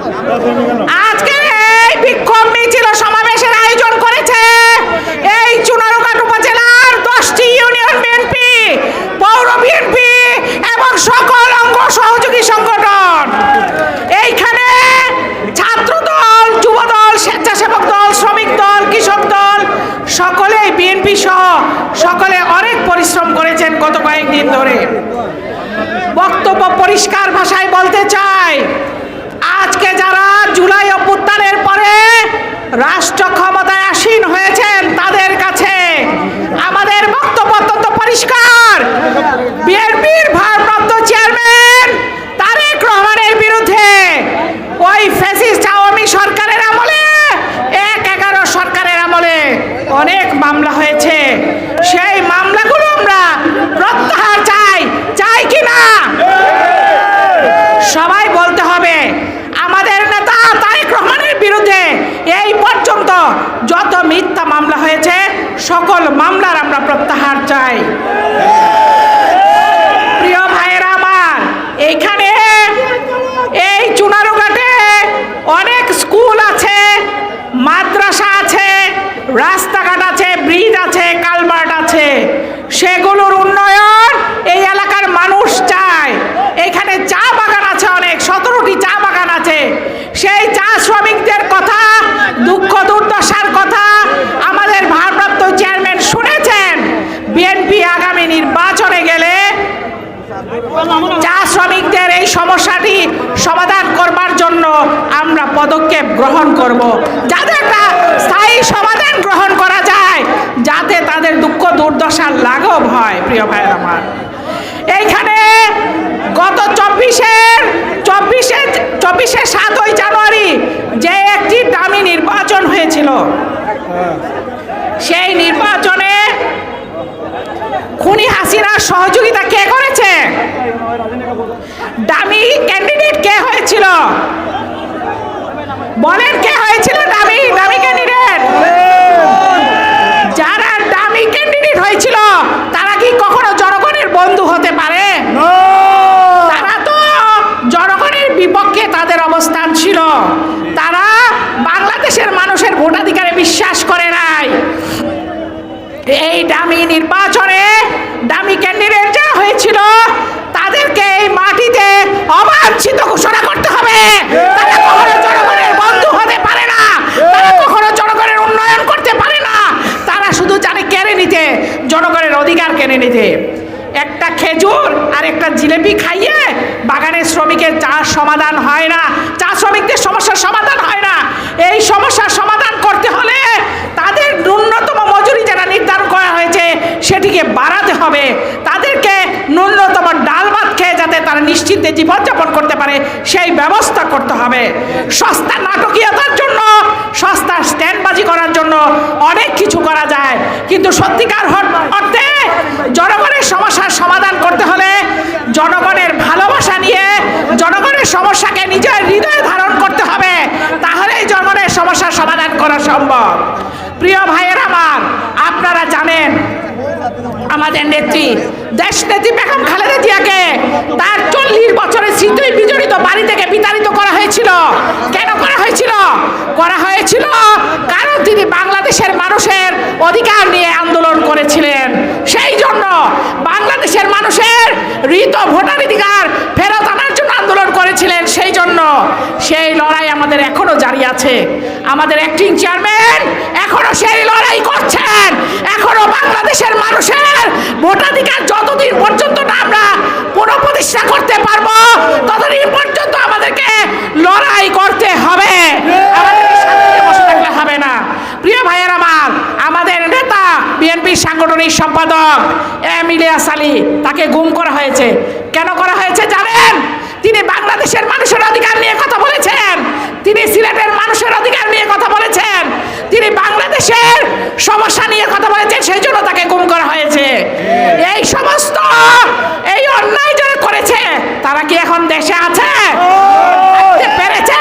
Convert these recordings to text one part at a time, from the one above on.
আজকে এই বিক্ষোভ মিছিল সমাবেশের আয়োজন করেছে এই চুনারুঘাট উপজেলার দশটি ইউনিয়ন বিএনপি, পৌর বিএনপি এবং সকল অঙ্গ সহযোগী সংগঠন। এইখানে ছাত্র দল যুব দল স্বেচ্ছাসেবক দল, শ্রমিক দল, কৃষক দল সকলে বিএনপি সহ সকলে অনেক পরিশ্রম করেছেন গত কয়েকদিন ধরে। বক্তব্য পরিষ্কার ভাষায় বলতে চাই যারা জুলাই অভ্যুত্থানের পরে রাষ্ট্র ক্ষমতায় আসীন হয়েছেন তাদের কাছে। আমাদের বক্তব্য অত্যন্ত পরিষ্কার। বিএনপির ভারপ্রাপ্ত চেয়ারম্যান তারেক রহমানের বিরুদ্ধে ওই ফ্যাসিস্ট আওয়ামী সরকারের আমলে, এক এগারো সরকারের আমলে অনেক মামলা হয়েছে। সেই মামলা এই পর্যন্ত যত মিথ্যা মামলা হয়েছে, সকল মামলার আমরা প্রত্যাহার চাই। প্রিয় ভাইয়ের আমার এইখানে এই চুনারুঘাটে অনেক স্কুল আছে, মাদ্রাসা আছে, রাস্তা প্রিয় ভাইয়ের আমার। এইখানে গত চব্বিশের চব্বিশে চব্বিশে সাতই জানুয়ারি যে একটি দামি নির্বাচন হয়েছিল, সেই নির্বাচনে খুনি হাসিনার সহযোগিতা কে করেছে? দামি ক্যান্ডিডেট কে হয়েছিল? বলেন কে হয়েছিল দামি দামি ক্যান্ডিডেট যারা দামি ক্যান্ডিডেট হয়েছিল তারা কি কখনো জনগণের বন্ধু হতে পারে? তারা তো জনগণের বিপক্ষে তাদের অবস্থান ছিল। তারা বাংলাদেশের মানুষের ভোটাধিকারে বিশ্বাস করে নাই। এই দামি নির্বাচনে দামি ক্যান্ডিডেট যারা হয়েছিল তাদেরকে এই মাটিতে অবাঞ্ছিত ঘোষণা করতে হবে। তারা কখনো জনগণের বন্ধু হতে পারে না। তারা কখনো জনগণের উন্নয়ন করতে পারে না। তারা শুধু জানে কেড়ে নিতে। জনগণের অধিকার কেড়ে নিতে একটা খেজুর আর একটা জিলেপি খাইয়ে বাগানের শ্রমিকের চা সমাধান হয় না চা শ্রমিকদের সমস্যার সমাধান হয় না। এই সমস্যার সমাধান করতে হলে তাদের ন্যূনতম মজুরি যেটা নির্ধারণ করা হয়েছে, সেটিকে বাড়াতে হবে। তাদেরকে ন্যূনতম ডাল ভাত খেয়ে যাতে তারা নিশ্চিন্তে জীবনযাপন করতে পারে, সেই ব্যবস্থা করতে হবে। সস্তা নাটকীয়তার জন্য সস্তা স্ট্যান্ডবাজি করার জন্য অনেক কিছু করা যায়। কিন্তু সত্যিকার অর্থে জনগণের সমস্যার সমাধান করতে হলে জনগণের ভালোবাসা নিয়ে জনগণের সমস্যাকে নিজের হৃদয়ে ধারণ করতে হবে। তাহলেই জনগণের সমস্যার সমাধান করা সম্ভব। প্রিয় ভাইয়ের আমার আমাদের নেত্রী, দেশ নেত্রী বেগম খালেদা জিয়াকে তার চল্লিশ বছরের স্মৃতি বিজড়িত বাড়ি থেকে বিতাড়িত করা হয়েছিল। কেন করা হয়েছিল? করা হয়েছিল কারণ তিনি বাংলাদেশের মানুষের অধিকার নিয়ে আন্দোলন করেছিলেন। সেই জন্য বাংলাদেশের মানুষের ঋত ভোটাধিকার ফেরত আনার জন্য আন্দোলন করেছিলেন। সেই জন্য সেই লড়াই আমাদের এখনও জারি আছে। আমাদের অ্যাক্টিং চেয়ারম্যান এখনও সেই লড়াই করছেন। এখনও বাংলাদেশের মানুষের ভোটাধিকার যতদিন পর্যন্ত না আমরা পুনঃপ্রতিষ্ঠা করতে পারব, ততদিন পর্যন্ত আমাদেরকে লড়াই করতে হবে। হবে না। প্রিয় ভাইয়ের আমার, আমাদের নেতা বিএনপির সাংগঠনিক সম্পাদক এম ইলিয়াস আলী, তাকে গুম করা হয়েছে। কেন করা হয়েছে জানেন? তিনি বাংলাদেশের মানুষের অধিকার নিয়ে কথা বলেছেন। তিনি সিলেটের মানুষের অধিকার নিয়ে কথা বলেছেন। তিনি বাংলাদেশের সমস্যা নিয়ে কথা বলেছেন, সেই জন্য তাকে গুম করা হয়েছে। এই সমস্ত, এই অন্যায় যারা করেছে তারা কি এখন দেশে আছে থাকতে পেরেছে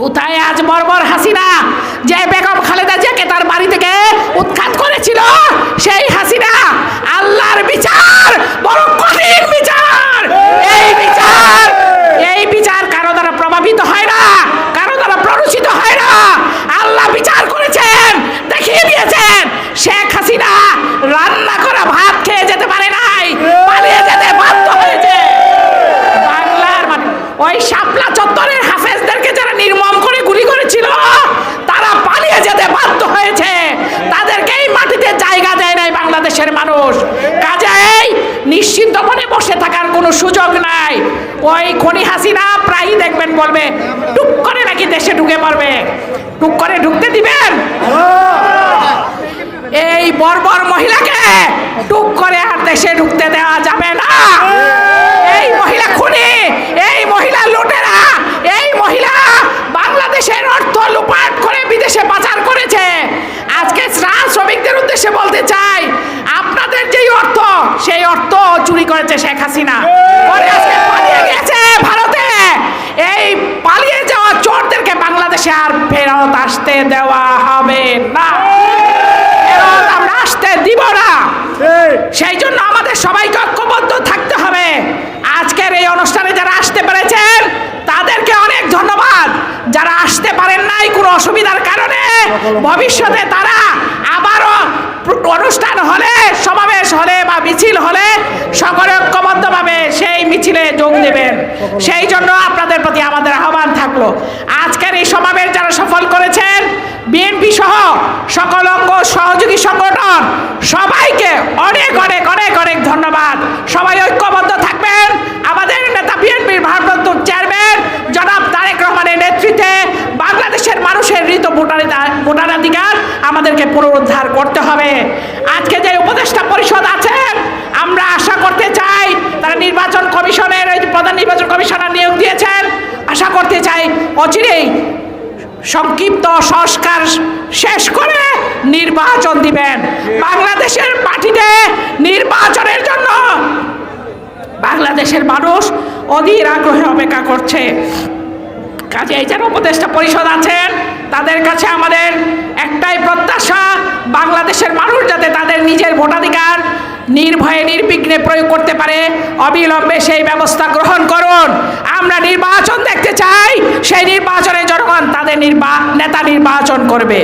কোথায় আজ বর্বর হাসিনা যে বেগম খালেদা জিয়াকে তার বাড়ি থেকে উৎখাত করেছিল সেই হাসিনা আল্লাহর বিচার বড় কঠিন বিচার এই বিচার এই বিচার কারও দ্বারা প্রভাবিত হয় না কারও দ্বারা প্ররোচিত হয় না আল্লাহ বিচার করেছেন দেখিয়ে দিয়েছেন শেখ হাসিনা রান্না করা ভাত খেয়ে যেতে পারে নাই পালিয়ে যেতে বাধ্য হয়েছে বাংলার মানে ওই শাপলা চত্বরের হাফেজদেরকে যারা নির্মম করে গুলি করেছিল তারা পালিয়ে যেতে বাধ্য হয়েছে তাদেরকে এই মাটিতে জায়গা দেয় নাই বাংলাদেশের মানুষ কাজেই নিশ্চিন্ত মনে বসে থাকার কোনো সুযোগ নাই। ওই খনি হাসিনা প্রায়ই দেখবেন বলবে, টুক করে নাকি দেশে ঢুকে পারবে টুক করে ঢুকতে দিবেন? এই বর্বর মহিলাকে টুক করে আর দেশে ঢুকতে দেওয়া যাবে না। এই মহিলা খুনি, এই মহিলা লুটেরা এই মহিলা বাংলাদেশের অর্থ লুপাট করে বিদেশে পাচার করেছে আজকে শ্রাম শ্রমিকদের উদ্দেশ্যে বলতে চাই আপনাদের যেই অর্থ সেই অর্থ চুরি করেছে শেখ হাসিনা পরে আজকে পালিয়ে গেছে ভারতে এই পালিয়ে আর ফেরত আসতে দেওয়া হবে না। আসতে দিব না। সেই জন্য আমাদের সবাইকে ঐক্যবদ্ধ থাকতে হবে। আজকের এই অনুষ্ঠানে যারা আসতে পেরেছেন তাদেরকে অনেক ধন্যবাদ। যারা আসতে পারেন নাই কোনো অসুবিধার কারণে ভবিষ্যতে তারা আবারও অনুষ্ঠান হলে সমাবেশ হলে বা মিছিল হলে সকলে ঐক্যবদ্ধভাবে সেই মিছিলে যোগ দেবেন। সেই জন্য আপনাদের প্রতি আমাদের থাকল। আজকের এই সমাবেশ যারা সফল করেছেন বিএনপি সহ সকল অঙ্গ সহযোগী সংগঠন, সবাইকে অনেক অনেক অনেক অনেক ধন্যবাদ। সবাই ঐক্যবদ্ধ থাকবেন। আমাদের নেতা বিএনপির ভারপ্রাপ্ত চেয়ারম্যান জনাব তারেক রহমানের নেতৃত্বে বাংলাদেশের মানুষের ঋত ভোটাধিকার আমাদেরকে পুনরুদ্ধার করতে হবে। আজকে যে উপদেষ্টা পরিষদ আছেন, আমরা আশা করতে চাই তারা নির্বাচন কমিশনের প্রধান নির্বাচন কমিশনার নিয়োগ দিয়েছেন। আশা করতে চাই অচিরেই সংক্ষিপ্ত সংস্কার শেষ করে নির্বাচন দিবেন। বাংলাদেশের মাটিতে নির্বাচনের জন্য বাংলাদেশের মানুষ অধীর আগ্রহে অপেক্ষা করছে। কাজে এই যেন উপদেষ্টা পরিষদ আছেন, তাদের কাছে আমাদের একটাই প্রত্যাশা, বাংলাদেশের মানুষ যাতে তাদের নিজের ভোটাধিকার নির্ভয়ে, নির্বিঘ্নে প্রয়োগ করতে পারে, অবিলম্বে সেই ব্যবস্থা গ্রহণ করুন। আমরা নির্বাচন দেখতে চাই, সেই নির্বাচনে জনগণ তাদের নির্বা, নেতা নির্বাচন করবে।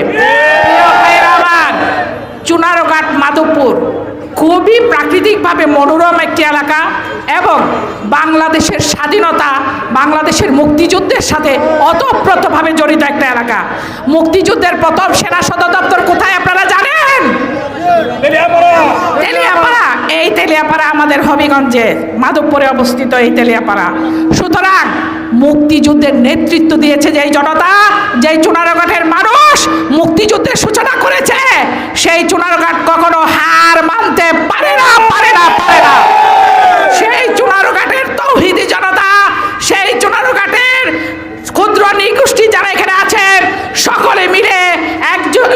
চুনারঘাট, মাধবপুর খুবই প্রাকৃতিকভাবে মনোরম একটি এলাকা এবং বাংলাদেশের স্বাধীনতা, বাংলাদেশের মুক্তিযুদ্ধের সাথে অতপ্রতভাবে জড়িত একটা এলাকা। মুক্তিযুদ্ধের প্রথম সেনা সদর দপ্তর কোথায় আপনারা জানেন? তেলিয়াপাড়া। এই তেলিয়াপাড়া আমাদের হবিগঞ্জে, মাধবপুরে অবস্থিত এই তেলিয়াপাড়া। সুতরাং মুক্তিযুদ্ধের নেতৃত্ব দিয়েছে যেই জনতা, যেই চুনারঘাটের মানুষ মুক্তিযুদ্ধের সূচনা করেছে, সেই চুনারঘাট কখনো হার মানতে পারে না পারে না পারে না। সেই চুনারঘাটের তৌহিদি জনতা, সেই চুনারঘাটের ক্ষুদ্র নিগোষ্ঠী যারা এখানে আছেন সকলে মিলে একজন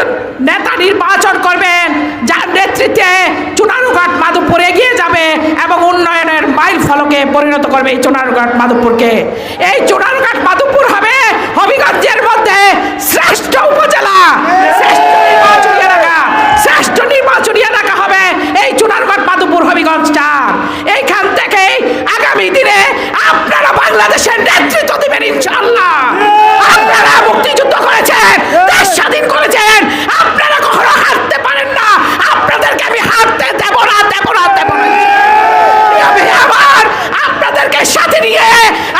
নেতা নির্বাচন করবেন যার নেতৃত্বে চুনারুঘাট মাধবপুর এগিয়ে যাবে এবং উন্নয়নের মাইল ফলকে পরিণত করবে এই চুনারুঘাট মাধবপুরকে। এই চুনারুঘাট মাধবপুর হবে হবিগঞ্জের মধ্যে শ্রেষ্ঠ উপজেলা শ্রেষ্ঠ নির্বাচনী এলাকা শ্রেষ্ঠ নির্বাচনী এলাকা হবে এই চুনারঘাট মাধবপুর হবিগঞ্জ চার এইখান থেকে আগামী দিনে আপনারা বাংলাদেশের নেতৃত্ব দিবেন ইনশাআল্লাহ আপনারা মুক্তিযুদ্ধ করেছেন দেশ স্বাধীন করেছেন আপনারা কখনো হারতে পারেন না আপনাদেরকে আমি হারতে দেব না দেব না দেব না আমি আবার আপনাদেরকে সাথে নিয়ে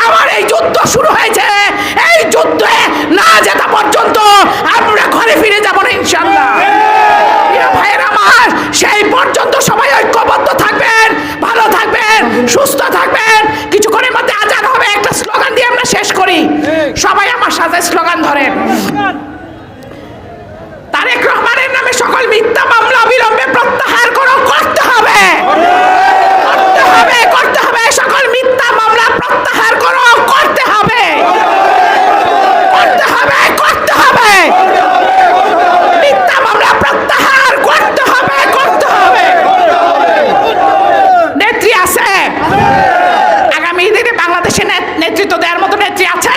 আমার এই যুদ্ধ শুরু হয়েছে। এই যুদ্ধে না জেতা পর্যন্ত আমরা ঘরে ফিরে যাব না ভাইয়ের আমার সেই পর্যন্ত সবাই ঐক্যবদ্ধ থাকবেন ভালো থাকবেন সুস্থ থাকবেন। কিছুক্ষণের মধ্যে আজান হবে একটা স্লোগান দিয়ে আমরা শেষ করি। সবাই আমার সাথে স্লোগান ধরেন। তারেক রহমানের নামে সকল মিথ্যা মামলা অবিলম্বে প্রত্যাহার করো করতে হবে করতে হবে করতে হবে সকল মিথ্যা মামলা প্রত্যাহার করো করতে হবে করতে হবে করতে হবে মিথ্যা মামলা প্রত্যাহার করতে হবে করতে হবে নেত্রী আছে আগামী দিনে বাংলাদেশে নেতৃত্ব দেওয়ার মতো নেত্রী আছে